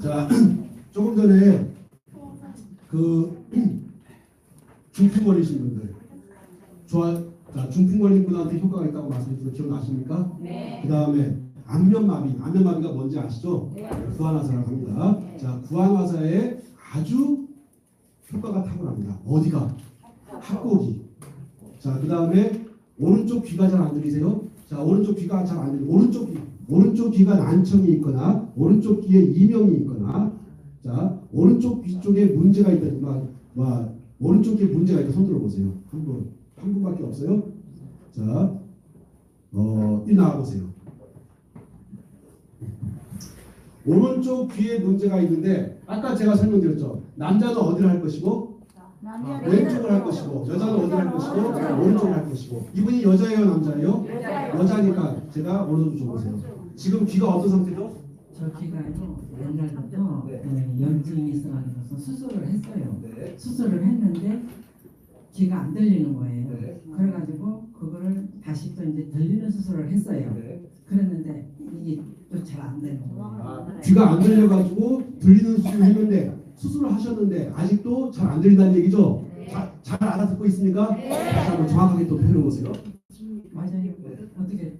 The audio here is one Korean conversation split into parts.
자, 조금 전에 그 중풍 걸리신 분들 좋아 자, 중풍 걸린 분한테 효과가 있다고 말씀드린 거 기억나십니까? 네. 그 다음에 안면마비, 안면마비가 뭔지 아시죠? 네. 구안화사라고 합니다. 자, 구안화사에 아주 효과가 탁월합니다. 어디가? 합곡이. 자, 그 다음에 오른쪽 귀가 잘 안 들리세요? 자, 오른쪽 귀가 잘 안 들리. 오른쪽 귀, 오른쪽 귀가 난청이 있거나 오른쪽 귀에 이명이 있거나 자, 오른쪽 귀 쪽에 문제가 있다. 막, 막 오른쪽 귀에 문제가 있다. 손 들어보세요. 한 분, 한 분밖에 없어요. 자, 어, 이 나와보세요. 오른쪽 귀에 문제가 있는데 아까 제가 설명드렸죠. 남자는 어디를 할 것이고 왼쪽을 할 것이고 여자는 어디를 할 것이고 오른쪽을 할 것이고 이분이 여자예요 남자예요? 여자니까 제가 오른쪽 줘보세요. 지금 귀가 어떤 상태죠? 저 귀가요 옛날부터 네. 네, 염증이 있어가지고 수술을 했어요. 네. 수술을 했는데 귀가 안 들리는 거예요. 네. 그래가지고 그거를 다시 또 이제 들리는 수술을 했어요. 네. 그랬는데 이게 또 잘 안 되는 거예요. 아, 귀가 안 들려가지고 들리는 수술을 했는데 수술을 하셨는데 아직도 잘 안 들린다는 얘기죠? 자, 잘 알아듣고 있습니까? 다시 한번 정확하게 또 표현해 보세요. 맞아요. 어떻게?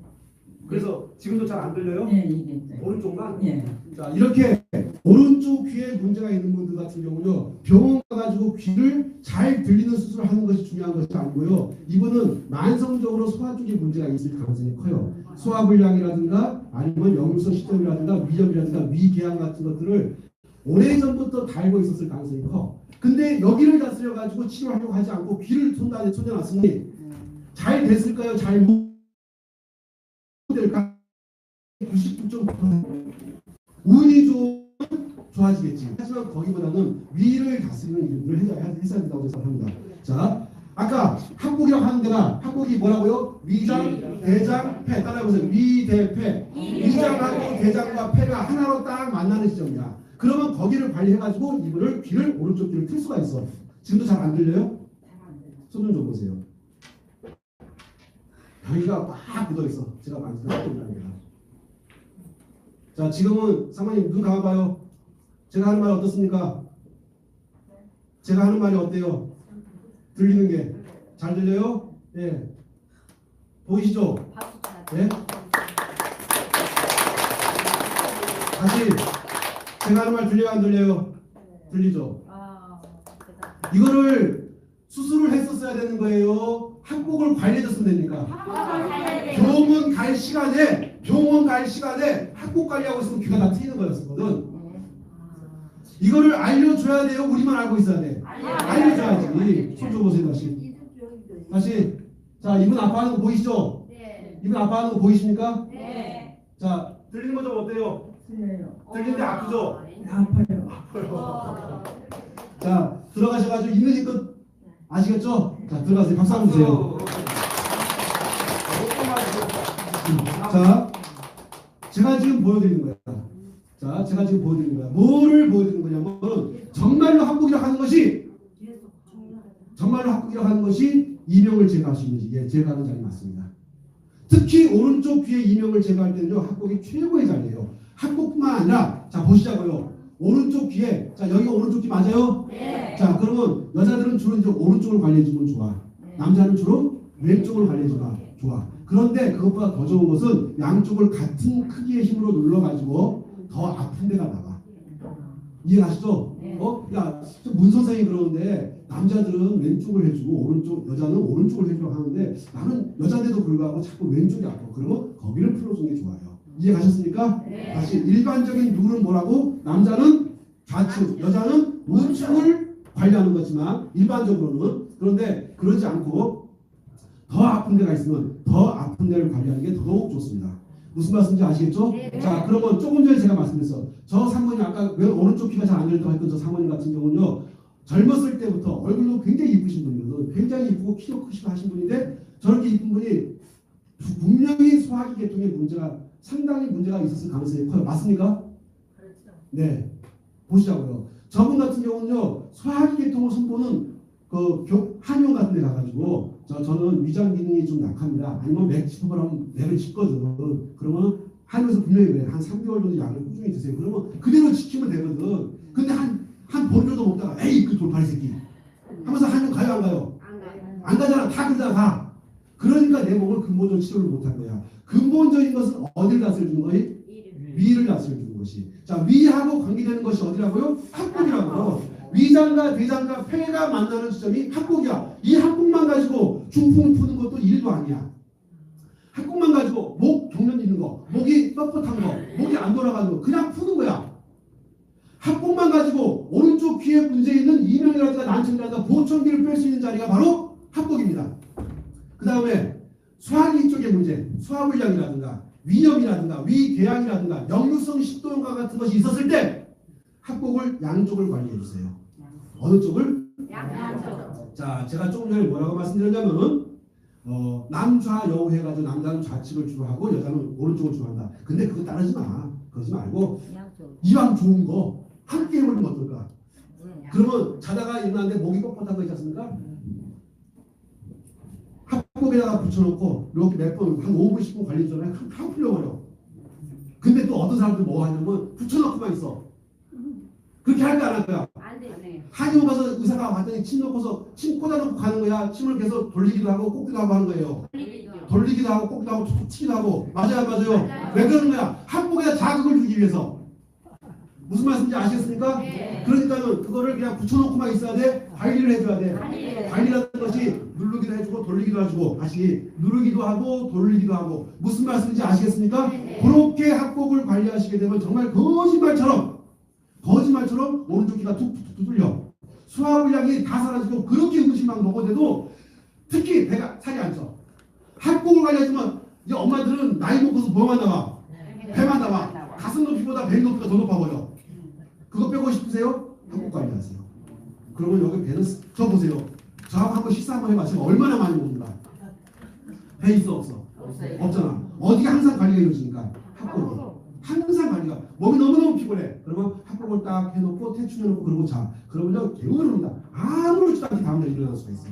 그래서 지금도 잘 안 들려요? 예 이게 이제 오른쪽만? 예 자 이렇게 오른쪽 귀에 문제가 있는 분들 같은 경우는요 병원 가가지고 귀를 잘 들리는 수술을 하는 것이 중요한 것이 아니고요. 이분은 만성적으로 소화 쪽에 문제가 있을 가능성이 커요. 소화불량이라든가 아니면 역류성 식도염이라든가 위염이라든가 위궤양 같은 것들을 오래전부터 다 알고 있었을 가능성이 커. 근데 여기를 다스려 가지고 치료하려고 하지 않고 귀를 손다 손대놨으니 잘 됐을까요? 잘 못 99.9% 운이 좋으면 좋아지겠지. 하지만 거기보다는 위를 다스리는 일을 해야, 했어야 된다고 생각합니다. 자, 아까 한국이라고 하는 데가 한국이 뭐라고요? 위장, 대장, 폐. 따라해보세요. 위, 대, 폐. 위장하고 대장과 폐가 하나로 딱 만나는 지점이야. 그러면 거기를 관리해가지고 이거를 귀를 오른쪽 귀를 틀 수가 있어. 지금도 잘 안 들려요? 손좀 줘보세요. 여기가 막 묻어있어. 제가 만져서 니다 자, 지금은 사모님 눈 감아봐요. 제가 하는 말 어떻습니까? 제가 하는 말이 어때요? 들리는 게 잘 들려요? 예. 보이시죠? 예? 다시 제가 하는 말 들려요? 안 들려요? 들리죠? 이거를 수술을 했었어야 되는 거예요. 한국을 관리해줬으면 됩니까? 병원 갈 시간에 병원 갈 시간에 학국 관리하고 있으면 귀가 다 트이는 거였었거든. 이거를 알려줘야 돼요. 우리만 알고 있어야 돼. 알려줘야지. 손 줘보세요 다시. 다시. 자 이분 아파하는 거 보이시죠? 이분 아파하는 거 보이십니까? 자 들리는 거좀 어때요? 들리는데 아프죠? 아파요. 자 들어가셔가지고 있는 힘껏 아시겠죠? 자 들어가세요. 박수 한번 주세요. 자, 제가 지금 보여드리는 거야. 자, 제가 지금 보여드리는 거야. 뭐를 보여드리는 거냐면 정말로 한국이라 하는 것이 정말로 한국이라 하는 것이 이명을 제거할 수 있는지 예, 제거하는 자리 맞습니다. 특히 오른쪽 귀에 이명을 제거할 때는요 한국이 최고의 자리예요. 한국뿐만 아니라 자 보시자고요. 오른쪽 귀에 자 여기가 오른쪽 귀 맞아요? 자 그러면 여자들은 주로 이제 오른쪽을 관리해주면 좋아. 남자는 주로 왼쪽을 관리해주면 좋아. 그런데 그것보다 더 좋은 것은 양쪽을 같은 크기의 힘으로 눌러가지고 더 아픈 데가 나가. 이해가시죠? 어? 야, 문 선생이 그러는데 남자들은 왼쪽을 해주고 오른쪽 여자는 오른쪽을 해주려고 하는데 나는 여자인데도 불구하고 자꾸 왼쪽이 아파. 그러면 거기를 풀어주는 게 좋아요. 이해가셨습니까? 다시 일반적인 룰은 뭐라고? 남자는 좌측, 여자는 우측을 관리하는 거지만 일반적으로는 그런데 그러지 않고 더 아픈 데가 있으면 더 아픈 데를 관리하는 게 더욱 좋습니다. 무슨 말씀인지 아시겠죠? 자, 그러면 조금 전에 제가 말씀드렸어. 저 사모님 아까 왜 오른쪽 귀가 잘안 들린다고 했던 저 사모님 같은 경우는요. 젊었을 때부터 얼굴도 굉장히 이쁘신 분이거든. 굉장히 이쁘고 키도 크시고 하신 분인데 저렇게 이쁜 분이 분명히 소화기 계통에 문제가 상당히 문제가 있었을 가능성이 커요. 맞습니까? 네. 보시자고요. 저분 같은 경우는요. 소화기 계통을 선보는 그 교- 한의원 같은 데 가가지고 저, 저는 위장 기능이 좀 약합니다. 아니면 맥 짚어보라 하면 맥을 짚거든. 그러면 한의원에서 분명히 그래. 한 3개월 정도 약을 꾸준히 드세요. 그러면 그대로 지키면 돼요. 본조도 먹다가 에이 그 돌팔이 새끼 하면서 한명 가요 안 가요? 안 가잖아 다 그러다 가 그러니까 내 몸을 근본적으로 치료를 못한 거야 근본적인 것은 어디를 낯을 주는 거니? 위를 낯을 주는 것이 자 위하고 관계되는 것이 어디라고요? 합복이라고요 위장과 대장과 폐가 만나는 지점이 합복이야. 이 합복만 가지고 중풍 푸는 것도 일도 아니야. 합복만 가지고 목 경련 있는 거 목이 뻣뻣한 거 목이 안 돌아가는 거 그냥 푸는 거야. 합복만 가지고 오른쪽 귀에 문제 있는 이명이라든가 난청이라든가 보청기를 뺄 수 있는 자리가 바로 합복입니다. 그 다음에 소화기 쪽의 문제, 소화불량이라든가 위염이라든가 위궤양이라든가 역류성 식도염과 같은 것이 있었을 때 합복을 양쪽을 관리해 주세요. 어느 쪽을? 자, 제가 조금 전에 뭐라고 말씀드렸냐면은 어, 남좌 여우 해가지고 남자는 좌측을 주로 하고 여자는 오른쪽을 주로 한다. 근데 그거 따르지 마. 그러지 말고 이왕 좋은 거 함께 해보는 건 어떨까? 그러면 자다가 일어났는데 목이 뻣뻣한 거 있지 않습니까? 합복에다가 붙여놓고 이렇게 몇 번, 한 5분, 10분 관리 전에 다 풀려버려. 근데 또 어떤 사람들 뭐 하냐면 붙여놓고만 있어. 그렇게 할거안할 거야. 한의원 가서 의사가 봤더니 침 넣고서 침 꽂아놓고 가는 거야. 침을 계속 돌리기도 하고 꽂기도 하고 하는 거예요. 돌리기도 하고 꽂기도 하고 툭툭 치기도 하고 맞아요 안 맞아요? 왜 그러는 거야? 한복에다 자극을 주기 위해서. 무슨 말씀인지 아시겠습니까? 네. 그러니까는 그거를 그냥 붙여놓고만 있어야 돼. 관리를 해줘야 돼. 관리라는 것이 누르기도 해주고 돌리기도 해주고 다시 누르기도 하고 돌리기도 하고 무슨 말씀인지 아시겠습니까? 그렇게 합복을 관리하시게 되면 정말 거짓말처럼 거짓말처럼 오른쪽 귀가 툭툭툭 뚫려 수화불량이 다 사라지고 그렇게 음식만 먹어대도 특히 배가 살이 안 쪄. 합복을 관리해주면 이 엄마들은 나이 먹고서 뭐만 나와? 배만 나와. 가슴 높이보다 배 높이가 더 높아버려. 그거 빼고 싶으세요? 합복 관리하세요. 그러면 여기 배는 쓰- 저 보세요. 저하고 한번 식사 한번 해봤으면 얼마나 많이 먹는가? 배 있어 없어? 없잖아. 어디가 항상 관리가 이루어지니까 합복으로. 항상 관리가 몸이 너무너무 피곤해. 그러면 합복을 딱 해놓고 태충해놓고 그러고 자. 그러면요 개운합니다. 아무렇지도 않게 다음날 일어날 수가 있어.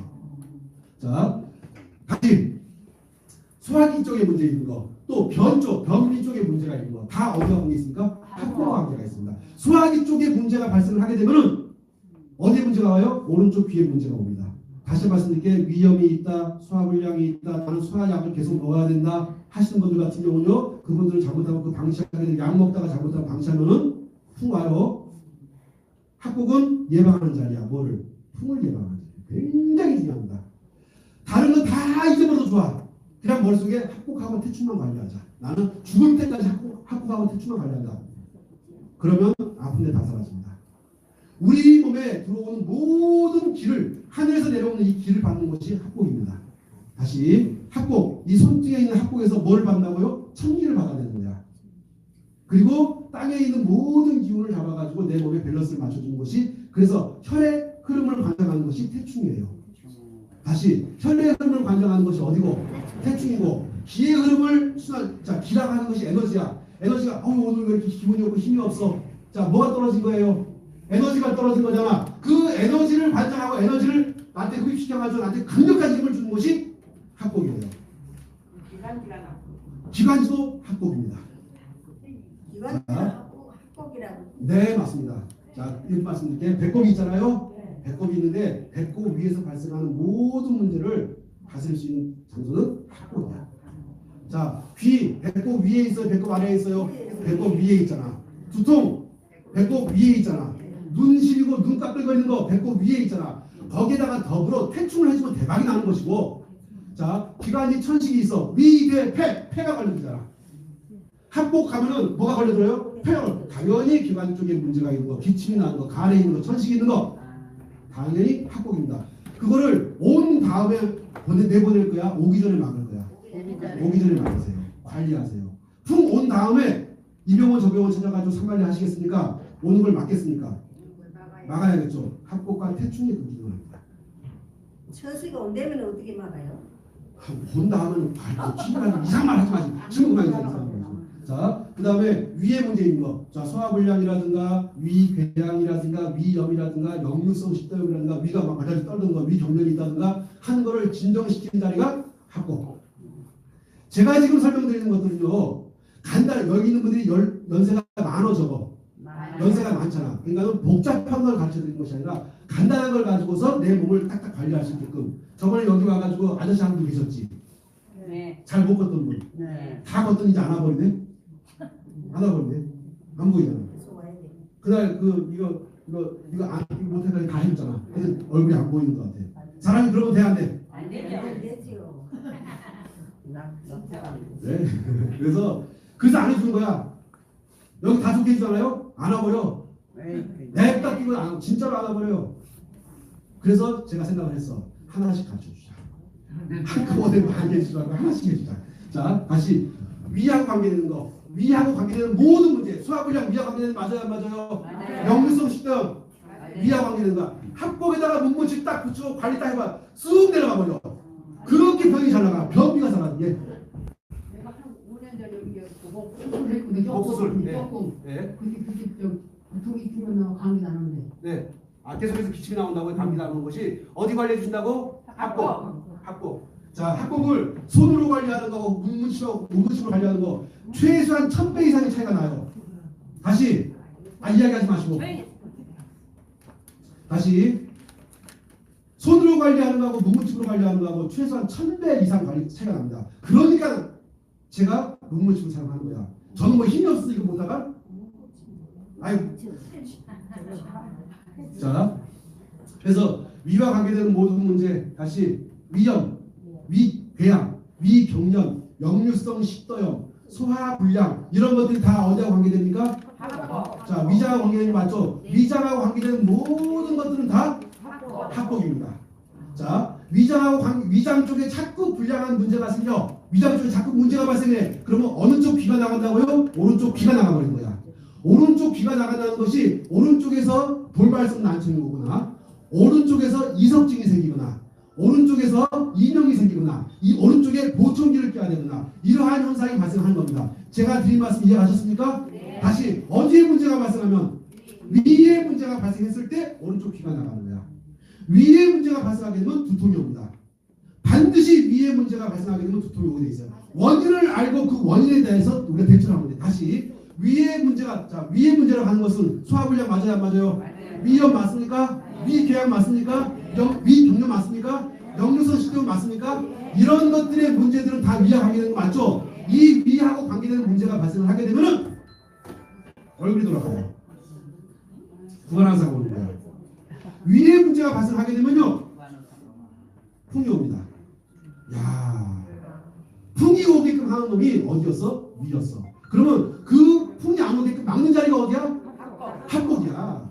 자, 다시 소화기 쪽에 문제 있는 거, 또 변 쪽, 변비 쪽에 문제가 있는 거, 다 어디가 관계 있습니까? 합복과 관계가 있습니다. 소화기 쪽에 문제가 발생을 하게 되면은 어디에 문제가 와요? 오른쪽 귀에 문제가 옵니다. 다시 말씀드릴게 위염이 있다, 소화불량이 있다, 나는 소화약을 계속 먹어야 된다 하시는 분들 같은 경우는요, 그분들을 잘못하고 그 방치하게 되약 먹다가 잘못하고 방치하면은 풍 와요. 합복은 예방하는 자리야. 뭐를? 풍을 예방하는 자리. 굉장히 중요합니다. 다른 건 다 잊어버려도 좋아. 그냥 머릿속에 합복하고 태충만 관리하자. 나는 죽을 때까지 합복, 합복하고 태충만 관리한다. 그러면 아픈 데 다 사라집니다. 우리 몸에 들어오는 모든 기를 하늘에서 내려오는 이 기를 받는 것이 합복입니다. 다시 합복 이 손등에 있는 합복에서 뭘 받는다고요? 천기를 받아내는 거야. 그리고 땅에 있는 모든 기운을 잡아가지고 내 몸에 밸런스를 맞춰주는 것이 그래서 혈의 흐름을 관장하는 것이 태충이에요. 다시 혈의 흐름을 관장하는 것이 어디고 태충이고 기의 흐름을 순환 자 기라고 하는 것이 에너지야. 에너지가 어 오늘 왜 이렇게 기분이 없고 힘이 없어. 자 뭐가 떨어진 거예요? 에너지가 떨어진 거잖아. 그 에너지를 관장하고 에너지를 나한테 흡입시켜가지고 나한테 강력한 힘을 주는 것이 합복이에요. 기관지도 합복입니다. 네 맞습니다. 자 이렇게 말씀드릴게요. 배꼽이 있잖아요. 배꼽이 있는데 배꼽 위에서 발생하는 모든 문제를 다스릴 수 있는 장소는 합복이야. 자, 귀, 배꼽 위에 있어요? 배꼽 아래에 있어요? 배꼽 위에 있잖아. 두통, 배꼽 위에 있잖아. 눈 시리고 눈 까끌거리는 거 배꼽 위에 있잖아. 거기에다가 더불어 태충을 해주면 대박이 나는 것이고 자, 기관지 천식이 있어. 위, 대, 폐, 폐가 걸려들잖아. 합복하면은 뭐가 걸려들어요? 폐가 당연히 기관 쪽에 문제가 있는 거, 기침이 나는 거, 간에 있는 거, 천식이 있는 거 당연히 합복입니다. 그거를 온 다음에 보내 내보낼 거야. 오기 전에 막을 거야. 오기 전에 막으세요. 관리하세요. 풍 온 다음에 이 병원 저 병원 찾아가지고 상관리 하시겠습니까? 오는 걸 막겠습니까? 막아야겠죠. 합복과 태충이 그 기능을 합니다. 처수가 온다면 어떻게 막아요? 본다 하면 발도 치기만 이상만 하지 마지. 친구만 이상 이상한 거죠. 자, 그 다음에 위에 문제 있는 거. 자, 소화불량이라든가 위궤양이라든가 위염이라든가 역류성 식도염이라든가 위가 막 바닥에 떨는 거, 위경련이 있다든가 하는 거를 진정시키는 자리가 합복. 제가 지금 설명드리는 것들은요. 간단히 여기 있는 분들이 열, 연세가. 많잖아. 그러니까 복잡한 걸 가르쳐 드리는 것이 아니라 간단한 걸 가지고서 내 몸을 딱딱 관리할 수 있게끔. 저번에 여기 와가지고 아저씨 한 분 계셨지. 네. 잘 못 걷던 분. 네. 다 걷더니 이제 안 와버리네. 안 와버리네. 안 보이잖아. 그날 그 이거 이거 이거 안 이거 못해서 다 했잖아. 그래서 얼굴이 안 보이는 것 같아. 사람이 그러면 돼안 돼? 안 되죠. 안 되지요. 네. 그래서 그래서 안 해주는 거야. 여기 다 좋게 해주잖아요. 안 와버려. 냅다 끼고 안, 진짜로 안 와버려요. 그래서 제가 생각을 했어. 하나씩 가르쳐주자. 한꺼번에 많이 해주지 말고 하나씩 해주자. 자, 다시 위하고 관계되는 거. 위하고 관계되는 모든 문제. 수학분량 위하고 관계되는 거 맞아요, 안 맞아요? 맞아요. 영유성 식등 위하고 관계되는 거. 학폭에다가 문문식 딱 붙이고 관리 딱 해봐. 쑥 내려가 버려. 그렇게 병이 잘 나가. 변비가 잘 나가. 예. 내가 한 5년 전에 여기 그거 수술 했거든. 복수술, 네. 네. 근데 그게 저 독이 피면 감기 나는데. 네. 아, 계속해서 기침이 나온다고 감기 나오는 것이 어디 관리해 주신다고? 학폭. 학폭. 자, 학폭을 손으로 관리하는 거하고 문문식으로 문문식으로 관리하는 거 최소한 1000배 이상의 차이가 나요. 다시 아 이야기하지 마시고 다시 손으로 관리하는 거하고 문문식으로 관리하는 거하고 최소한 1000배 이상 관리 차이가 납니다. 그러니까 제가 문문식으로 사용하는 거야. 저는 뭐 힘이 없어서 이거 못하가? 아유 자, 그래서 위와 관계되는 모든 문제 다시 위염, 위궤양, 위경련, 역류성 식도염, 소화불량 이런 것들이 다 어디하고 관계됩니까? 자, 위장하고 관계되는 거 맞죠? 위장하고 관계되는 모든 것들은 다 합법입니다. 자, 위장하고 관, 위장 쪽에 자꾸 불량한 문제가 생겨. 위장 쪽에 자꾸 문제가 발생해. 그러면 어느 쪽 귀가 나간다고요? 오른쪽 귀가 나가버린 거야. 오른쪽 귀가 나간다는 것이 오른쪽에서 돌발성 난청이 오거나 오른쪽에서 이석증이 생기거나 오른쪽에서 이명이 생기거나 이 오른쪽에 보청기를 껴야 되거나 이러한 현상이 발생하는 겁니다. 제가 드린 말씀 이해하셨습니까? 다시 어디에 문제가 발생하면 위에 문제가 발생했을 때 오른쪽 귀가 나가는 거야. 위에 문제가 발생하게 되면 두통이 옵니다. 반드시 위에 문제가 발생하게 되면 두통이 오게 돼 있어요. 원인을 알고 그 원인에 대해서 우리가 대처를 하면 돼. 다시 위에 문제가 자 위에 문제라고 하는 것은 소화불량 맞아요, 안 맞아요? 위염 맞습니까? 위궤양 맞습니까? 영, 위경련 맞습니까? 역류성 식도염 맞습니까? 이런 것들의 문제들은 다 위와 관계되는 거 맞죠? 이 위하고 관계되는 문제가 발생을 하게 되면은 얼굴이 돌아가요. 구간항 사고 오는 거야. 위에 문제가 발생하게 되면요 풍이 옵니다. 야, 풍이 오게끔 하는 놈이 어디였어? 위였어. 그러면 그 풍이 안 오게끔 막는 자리가 어디야? 합곡이야.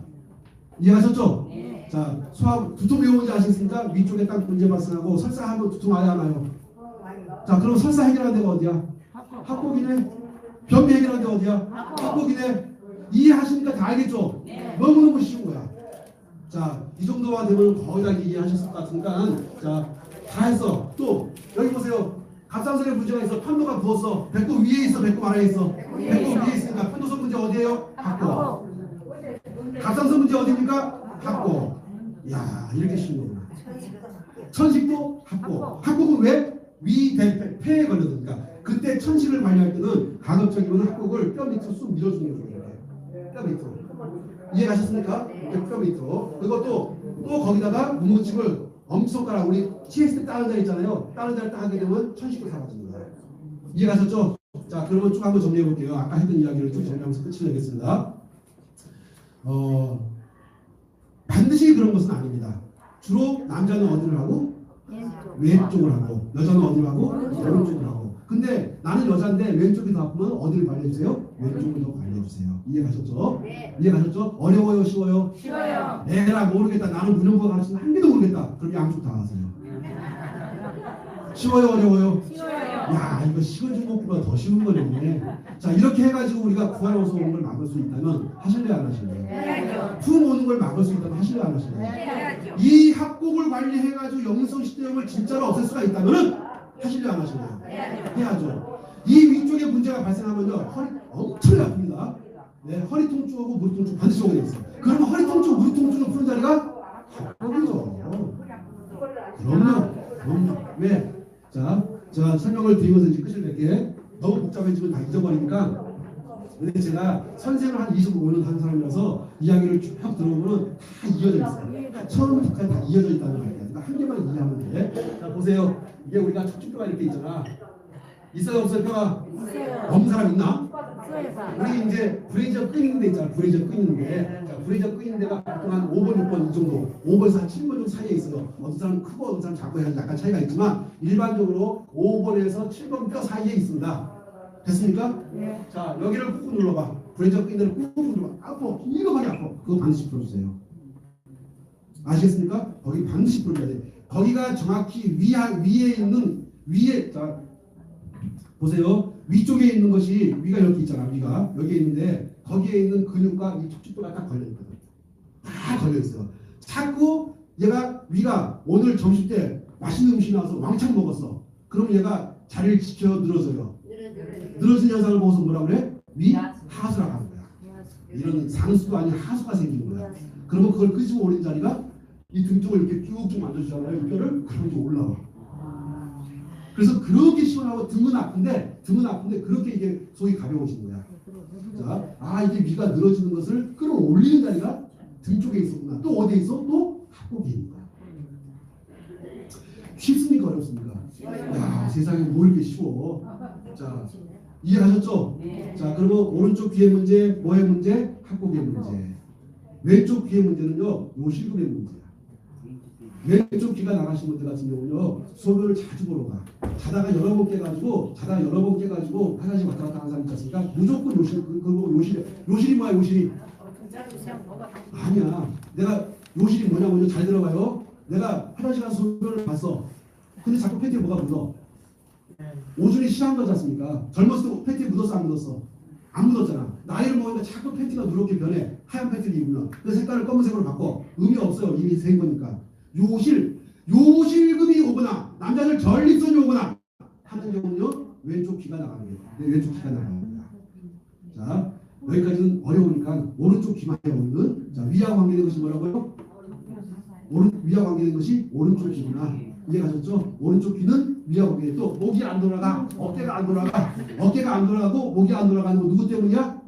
이해하셨죠? 자, 소화 두통 왜 오는지 아시겠습니까? 위쪽에 딱 문제 발생하고 설사하면 두통 아예 안 와요. 자, 그럼 설사 해결하는 데가 어디야? 합곡이네. 변비 해결하는 데가 어디야? 합곡이네. 이해하시니까 다 알겠죠? 너무너무 쉬운 거야. 자, 이 정도만 되면 거의 다 이해하셨을 것 같으니까 자, 다 했어. 또 여기 보세요. 갑상선에 문제가 있어. 편도가 부었어. 배꼽 위에 있어. 배꼽 아래에 있어. 배꼽 위에 있으니까 편도선 문제 어디예요? 합곡. 갑상선 문제 어디입니까? 합곡. 야, 이렇게 쉬운 거구나. 천식도 합곡. 합곡은 왜? 위, 배, 배, 폐에 걸려드니까. 그때 천식을 관리할 때는 가급적이면 합곡을 뼈 밑으로 쑥 밀어주는 게 좋아요. 뼈 밑으로. 이해가셨습니까? 뼈 밑으로. 그리고 또, 또 거기다가 문무침을 엄지손가락 우리 따는 데 있잖아요. 따는 데를 따게 되면 천식도 사라집니다. 이해가셨죠? 자, 그러면 쭉 한번 정리해 볼게요. 아까 했던 이야기를 쭉 정리하면서 끝을 내겠습니다. 어, 반드시 그런 것은 아닙니다. 주로 남자는 어디를 하고 왼쪽을 하고 여자는 어디를 하고 오른쪽을 하고 근데 나는 여자인데 왼쪽이 더 아프면 어디를 관리해주세요? 왼쪽을 더 관리해주세요 이해가셨죠? 이해가셨죠? 어려워요 쉬워요? 쉬워요. 에라 모르겠다 나는 문영과 가르치는 한 개도 모르겠다 그럼 양쪽 다 하세요 쉬워요 어려워요? 쉬워요. 야 이거 식은 중복보다 더 쉬운 거네 자 이렇게 해가지고 우리가 구하러서 오는 걸 막을 수 있다면 하실래요 안 하실래요? 해야죠. 품 오는 걸 막을 수 있다면 하실래요 안 하실래요? 해야죠. 이 합곡을 관리해가지고 역류성 식도염을 진짜로 없앨 수가 있다면은 하실래요 안 하실래요? 해야죠. 이 위쪽에 문제가 발생하면요 허리 엄청 아픕니다. 네, 허리 통증하고 무릎 통증 반드시 오게 돼 있어요. 그러면 허리 통증, 무릎 통증을 푸는 자리가 합곡이죠. 그럼요, 그럼요. 왜? 자, 자 설명을 드리면서 이제 끝을 낼게. 너무 복잡해지면 다 잊어버리니까 근데 제가 선생을 한 25년 한 사람이라서 이야기를 쭉 들어보면 다 이어져 있어요. 처음부터 끝까지 다 이어져 있다는 말이에요. 한 개만 이해하면 돼. 자 보세요. 이게 우리가 척추뼈가 이렇게 있잖아. 있어요 없어요 뼈가? 없는 사람 있나? 우리 이제 브레이저 끄는 데 있잖아. 브레이저 끄는 데. 자, 브레이저 끄는 데가 보통 한 5번, 6번 이 정도. 5번에서 한 7번 정도 사이에 있어요. 어떤 사람은 크고 어떤 사람은 작고 해서 약간 차이가 있지만 일반적으로 5번에서 7번 뼈 사이에 있습니다. 됐습니까? 자, 여기를 꾹꾹 눌러봐. 브레이저 끄는 데를 꾹꾹 눌러봐. 아파. 이거만이 아파. 그거 반드시 풀어주세요. 아시겠습니까? 거기 반드시 풀어줘야 돼. 거기가 정확히 위하, 위에 있는 위에 자 보세요. 위쪽에 있는 것이 위가 이렇게 있잖아. 위가 여기에 있는데 거기에 있는 근육과 이 척추뼈가 딱 걸려 있거든. 다 걸려 있어요. 자꾸 얘가 위가 오늘 점심 때 맛있는 음식 나와서 왕창 먹었어. 그럼 얘가 자리를 지켜 늘어져요. 늘어진 현상을 보고서 뭐라 그래? 위 하수라고 하는 거야. 이런 상수가 아닌 하수가 생기는 거야. 그러면 그걸 끄집어 올린 자리가 이 등 쪽을 이렇게 쭉쭉 만져주잖아요. 이 뼈를 그럼 이제 올라와. 그래서 그렇게 시원하고 등은 아픈데 등은 아픈데 그렇게 이게 속이 가벼워지는 거야. 자, 아 이게 위가 늘어지는 것을 끌어올리는 자리가 등 쪽에 있었구나. 또 어디에 있어? 또 합복에 있는 거야. 쉽습니까 어렵습니까? 야 세상에 뭐 이렇게 쉬워? 자 이해하셨죠? 자 그러면 오른쪽 귀의 문제, 뭐의 문제? 합복의 문제. 왼쪽 귀의 문제는요, 요 실금의 문제야. 왼쪽 귀가 나가신 분들 같은 경우는요, 소변을 자주 보러 가. 자다가 여러 번 깨가지고, 자다가 여러 번 깨가지고, 화장실 왔다 갔다 하는 사람 있지 않습니까? 무조건 요실, 그, 그거 요실, 요실이 뭐야, 요실이? 아니야. 내가 요실이 뭐냐면요, 잘 들어봐요. 내가 화장실 가서 소변을 봤어. 근데 자꾸 팬티에 뭐가 묻어. 오줌이 싫어한 거지 않습니까? 젊었을 때 팬티에 묻었어, 안 묻었어? 안 묻었잖아. 나이를 먹으니까 자꾸 팬티가 누렇게 변해. 하얀 팬티를 입으면. 그 색깔을 검은색으로 바꿔. 의미 없어요. 이미 생 거니까. 요실, 요실금이 오거나, 남자들 전립선이 오거나 하는 경우는요, 왼쪽 귀가 거예요. 네, 왼쪽 귀가 거야. 자, 여기까지는 어려우니까 오른쪽 귀만 해보는 자, 위와 관계된 것이 뭐라고요? 오른, 위와 관계된 것이 오른쪽 귀구나. 이해가셨죠? 오른쪽 귀는 위와 관계돼. 또 목이 안 돌아가, 어깨가 안 돌아가, 어깨가 안 돌아가고 목이 안 돌아가는 거 누구 때문이야?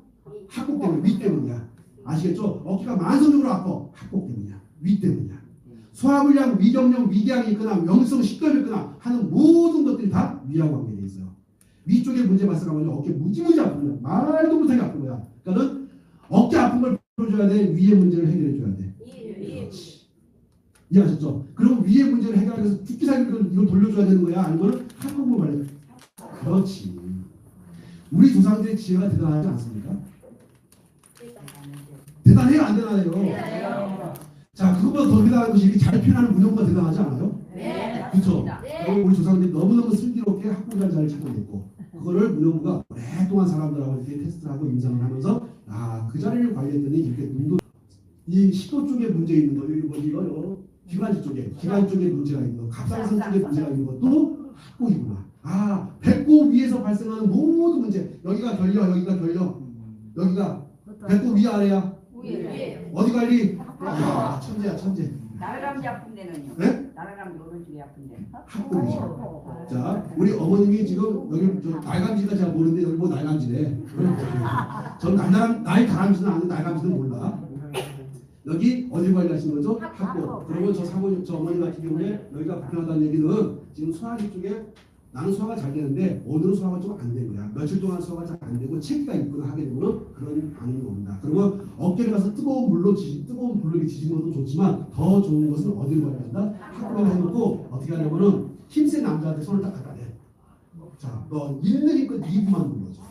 합곡 때문에, 위 때문이야. 아시겠죠? 어깨가 만성적으로 아파. 합곡 때문이야. 위 때문이야. 소화불량, 위경련, 위궤양이 있거나 명성 식도염이 있거나 하는 모든 것들이 다 위와 관계돼 있어요. 위쪽에 문제 발생하면 어깨 무지무지 아픈 거야. 말도 못하게 아픈 거야. 그러니까는 어깨 아픈 걸 풀어줘야 돼. 위의 문제를 해결해 줘야 돼. 그렇지. 이해하셨죠? 그럼 위의 문제를 해결하기 위해서 죽기 살기 이걸 돌려줘야 되는 거야? 아니면 한국어 말해? 그렇지. 우리 조상들의 지혜가 대단하지 않습니까? 대단해요? 안 대단해요? 자, 그것보다 더 대단한 것이 이렇게 잘 표현하는 문형보다 대단하지 않아요? 그렇죠? 그리고 우리 조상들이 너무너무 슬기롭게 잘 찾아냈고 그거를 문형부가 오랫동안 사람들하고 이렇게 테스트를 하고 임상을 하면서 아, 그 자리를 관리했더니 이렇게 눈도 이 식도 쪽에 문제 있는 거 여기 뭐지 이거요? 기관지 쪽에 기관 쪽에 문제가 있는 거 갑상선 쪽에 문제가 있는 것도 학고이구나. 아, 배꼽 위에서 발생하는 모든 문제 여기가 결려 여기가 결려 여기가 배꼽 위 아래야 어디 관리? 야 천재야 천재. 날감기 아픈 데는요? 네? 날감기 오른쪽이 아픈 데. 학고이죠. 자, 우리 어머님이 지금 여기 저 날감지가 잘 모르는데 여기 뭐 날감지래. 전 날, 날 다람쥐는 아는 날감지는 몰라. 여기 어디 관리하시는 거죠? 학고. 그러면 저 사모님, 저 어머니 같은 경우에 여기가 불편하다는 얘기는 지금 소화기 쪽에 나는 소화가 잘 되는데 오늘은 소화가 좀안된 거야. 며칠 동안 소화가 잘 안 되고 체기가 있거나 하게 되면 그런 반응이 옵니다. 그러면 어깨를 가서 뜨거운 물로 지, 뜨거운 물로 지지는 것도 좋지만 더 좋은 것은 어디를 관리한다? 학고를 해놓고 어떻게 하냐면은 힘센 남자한테 손을 딱 갖다 대. 자, 너 있는 힘껏 네 입만 눌러줘.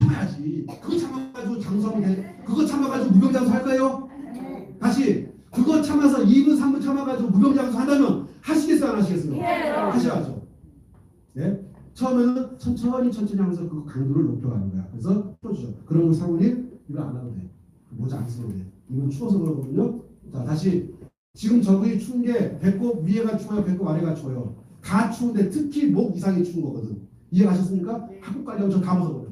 참아야지. 그거 참아가지고 장수하면 돼. 그거 참아가지고 무병장수 할까요? 다시 그거 참아서 2분 3분 참아가지고 무병장수 한다면 하시겠어요 안 하시겠어요? 하셔야죠. 네? 처음에는 천천히 천천히 하면서 그 강도를 높여가는 거야. 그래서 풀어주죠. 그럼 우리 사모님 이거 안 하도 돼. 모자 안 쓰도 돼. 이건 추워서 그러거든요. 자 다시 지금 저분이 추운 게 배꼽 위에가 추워요, 배꼽 아래가 추워요. 다 추운데 특히 목 이상이 추운 거거든. 이해가셨습니까? 학국 관리하고 저 감아서 그래.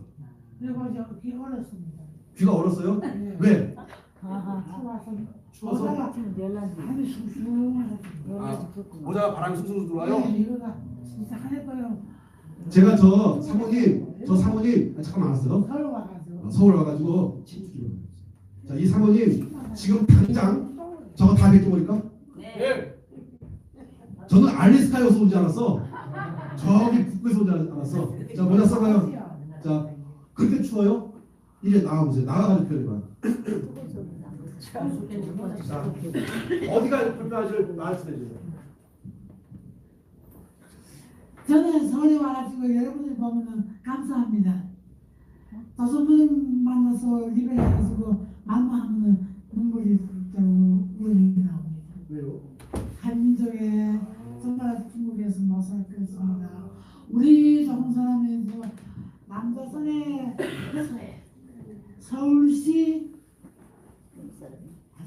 그리고 저기 어렸습니다. 귀가 얼었어요? 네. 왜? 추워서 추워서? 모자가 밤이 숭숭하고 아, 모자가 바람이 숭숭 들어와요? 네, 이거가 진짜 하늘거요 제가 저 사모님, 저 사모님 아, 잠깐만 알았어요. 서로 와가지고 어, 서울 와가지고. 자, 이 사모님 지금 당장 저거 다 벗겨버릴까? 네. 저는 알래스카에 서 온 줄 알았어. 저기 북부에서 온 줄 알았어. 자, 모자 써봐요. 자, 그렇게 추워요? 이제 나가보세요. 나가가지고 표현해봐. 자, 어디가 불편하실 말씀해주세요. 저는 서울에 와가지고 여러분들 보면은 감사합니다. 도서분 만나서 리뷰해가지고 만나하면은 눈물이 좀 우연히 나옵니다. 왜요? 한민족에 정말 중국에서 못 살겠습니다. 우리 좋은 사람에서 남조선의 서울시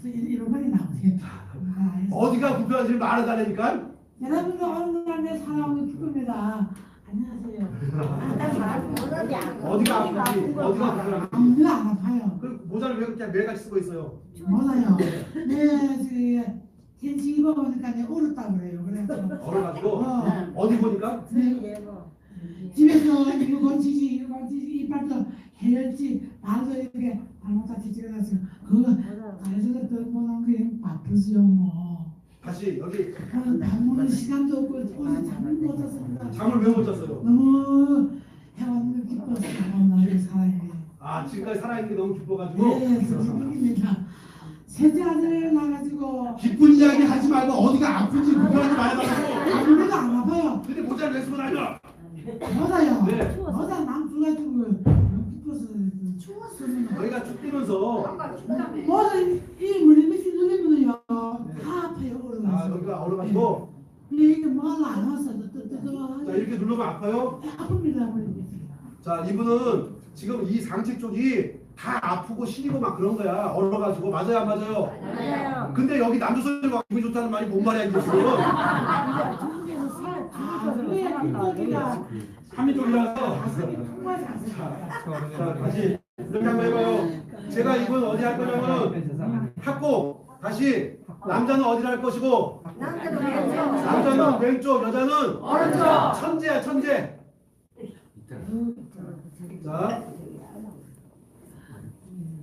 그래서 이런 말이 나오네요. 아, 어디가 불편한지 말해달라니까? 여러분들 어느 날 내 사랑하는 기쁩니다. 안녕하세요. 어디가 아픈지, 어디가. 아무나 안 아파요. 그 모자를 왜 그렇게 매일같이 쓰고 있어요? 몰라요. 네, 그 텐시 입어보니까 내 울었다 그래요. 그래서 얼어가지고 어, 어디 보니까? 네, 집에서 이거 건지지 이거 건지지 이빨도 해열지 발도 이렇게 발목같이 찍어놨어요. 그거 그래서 떠보는 게 바쁘지요 뭐. 다시 여기 그밥 먹는 시간도 없고 오늘 잠을 못 잤습니다. 잠을 왜 못 잤어요? 너무 해왔는 기뻐서 나를 사랑해. 아 지금까지 살아있는 게 너무 기뻐가지고 네, 기쁩니다. 셋째 아들 나가지고 기쁜 이야기 하지 말고 어디가 아픈지 불편한지 말해달라고 아무래도 안 아파요. 근데 모자를 왜 쓰고 다녀? 맞아요. 네. 맞아, 남주가 지고 기뻐서 추웠어. 저희가 쭉 뛰면서. 맞아, 이다 아파요. 아 얼어가지고. 여기가 얼어가지고 이게 뭐가 안 왔어. 뜨뜨뜨. 자 이렇게 누르면 아파요? 아픕니다, 물리미시. 자 이분은 지금 이 상체 쪽이 다 아프고 시리고 막 그런 거야 얼어가지고 맞아요 안 맞아요? 맞아요. 근데 여기 남조선이가 기분이 좋다는 말이 뭔 말이야 이게 지금 아, 그래, 민족이가 한미 쪽이라서 통과하지 않습니다. 자 다시 이렇게 한번 해봐요 제가 이분 어디 할 거냐면 학고 다시 남자는 어디를 할 것이고? 남자는 왼쪽. 남자는 왼쪽 여자는? 오른쪽. 천재야 천재. 자,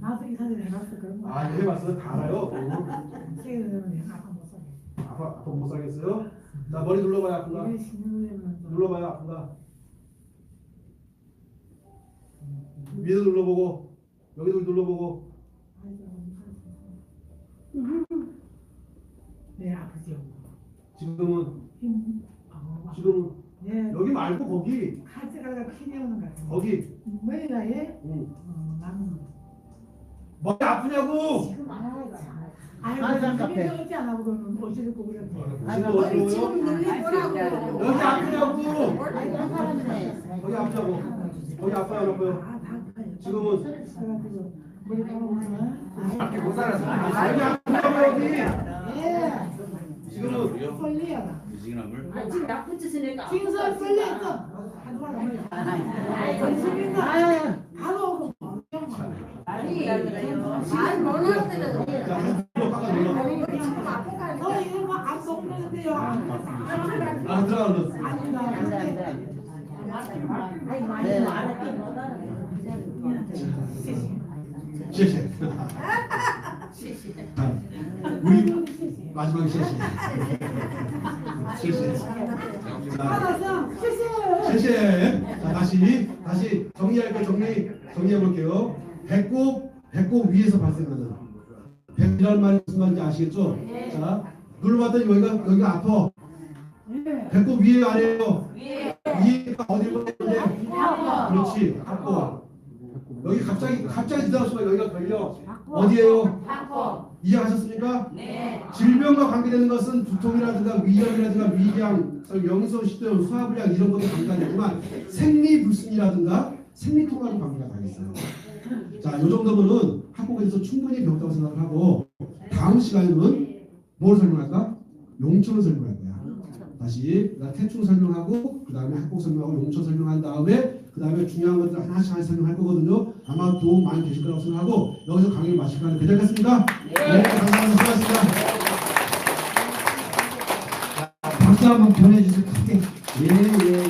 나도 이 사진 해봤어, 그런 거. 아 해봤어 다 알아요? 아까 못 살게. 아파 아파 못 살겠어요? 자 머리 눌러봐요 아픈가? 이게 눌러봐요 아픈가? 위에도 눌러보고 여기도 눌러보고 네, 아프죠. 지금은 힘, 아, 지금은 네, 여기 말고 거기. 피내오는 것 같아요. 거기. 머리가 얘, 응. 어, 나는 머리 아프냐고! 지금 안 하고 아유, 그게 없지 않아 그러면. 어찌됐고 그래. 지금 머리 어디로요? 지금 눌리더라고. 여기 아프냐고! 거기 아프냐고. 거기 아파요 안 아파요 아, 다 아파요. 지금은 그래가지고 머리 감으면 밖에 못 살았어 여기 아프냐고 여기. 예, 지금은 빨리야. 지금 나쁜 짓을 내가. 징설 빨리했어. 아유, 바로 오고. 아니. 말 못하는 데는 자 한번 깎아 눌러 지금 아프가 너 이거 막안 썩는데요. 아 들어가 눌러 아니다.谢谢 자, 우리 마지막에 실수. 실수. 실수. 자, 다시, 다시 정리할 거 정리, 정리해 볼게요. 배꼽, 배꼽 위에서 발생하는. 배꼽이라는 말이 무슨 말인지 아시겠죠? 자, 눌러봤더니 여기가, 여기가 아파. 배꼽 위에 아래요. 위에. 위에가 어디로 가는데? 그렇지. 앞과. 여기 갑자기 갑자기 지나가시면 여기가 걸려 어디에요? 이해하셨습니까? 네. 질병과 관계되는 것은 두통이라든가 위염이라든가 위궤양, 영성, 식도염, 소화불량 이런 것도 관계가 되지만 생리불순이라든가 생리통하고 관계가 다 있어요. 자, 이 정도면은 학국에 대해서 충분히 배웠다고 생각을 하고 다음 시간에는 뭘 설명할까? 용천을 설명할 거야. 다시 나 태충 설명하고 그 다음에 학국 설명하고 용천 설명한 다음에 그 다음에 중요한 것들 하나씩 하나씩 설명할 거거든요. 아마 도움 많이 되실 거라고 생각하고 여기서 강의를 마칠 거는 괜찮겠습니까? 네, 감사합니다. 수고하셨습니다. 박수 한번 보내주세요. 크게. 예, 예, 예.